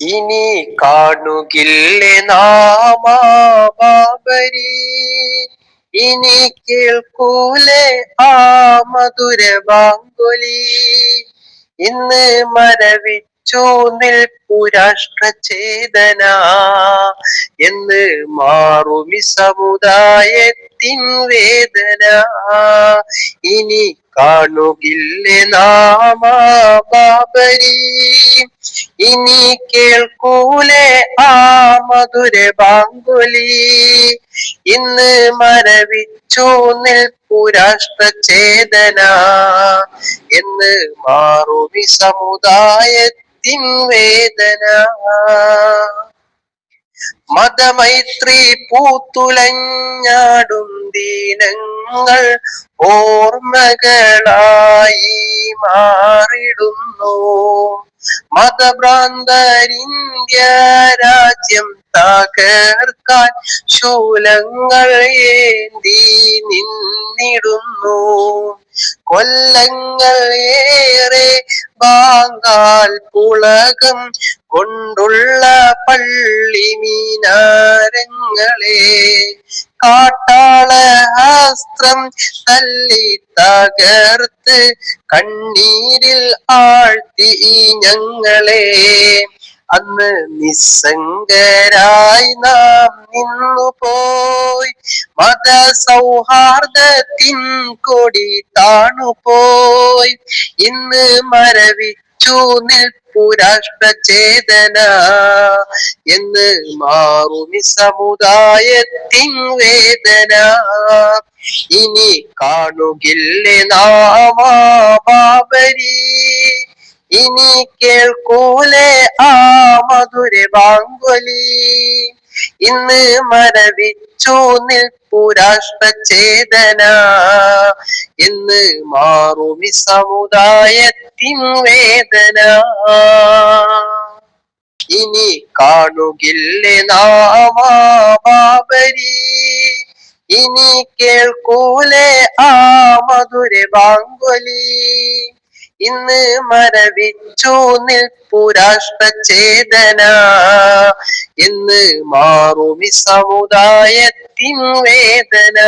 ഇനി കാണുകില്ലേ നാമാബരി ഇനി കേൾക്കൂലേ ആ മധുര ബാങ്കുലി. ഇന്ന് മരവിച്ചു നിൽപ്പു രാഷ്ട്രചേതന. എന്ന് മാറുമി സമുദായത്തിൻ വേദന. ഇനി കാണുകില്ലേ നാമാബാബരി ഇനി കേൾക്കൂലേ ആ മധുര ബാങ്കുലി. ഇന്ന് മരവിച്ചു നിൽപ്പു രാഷ്ട്രചേതന. എന്ന് മാറുമി സമുദായത്തിൻ വേദന. മതമൈത്രി പൂത്തുലഞ്ഞാടും ദീനങ്ങൾ ഓർമ്മകളായി മാറിടുന്നു. മതഭ്രാന്തരിന്ത്യ രാജ്യം തകർക്കാൻ ശൂലങ്ങൾ ഏന്തി നിന്നിടുന്നു. കൊല്ലങ്ങൾ ഏറെ ബാങ്കാൽ പുളകം കൊണ്ടുള്ള പള്ളി മീനാരങ്ങളെ കാട്ടാള ഹസ്ത്രം തല്ലി തകർത്ത് കണ്ണീരിൽ ആഴ്ത്തി ഞങ്ങളെ. അന്ന് നിസ്സംഗരായി നാം നിന്നു പോയി. മത സൗഹാർദ്ദത്തിൻ കൊടി താണുപോയി. ഇന്ന് മരവിച്ചു നിൽപ്പു രാഷ്ട്രചേതന എന്ന് മാറുമി സമുദായത്തിൻ വേദന. ഇനി കാണുകില്ലേ നാമാബാബരി ഇനി കേൾക്കൂലേ ആ മധുര ബാങ്കുലി. ഇന്ന് മരവിച്ചു നിൽപ്പു രാഷ്ട്രചേതന മാറുമി സമുദായത്തിൻ വേദന. ഇനി കാണുകില്ലേ നാമാബാബരി ഇനി കേൾക്കൂലേ ആ മധുര ബാങ്കുലി. ഇന്ന് മരവിച്ചു നിൽപ്പു രാഷ്ട്രചേതന. എന്ന് മാറുമി സമുദായത്തിൻ വേദന.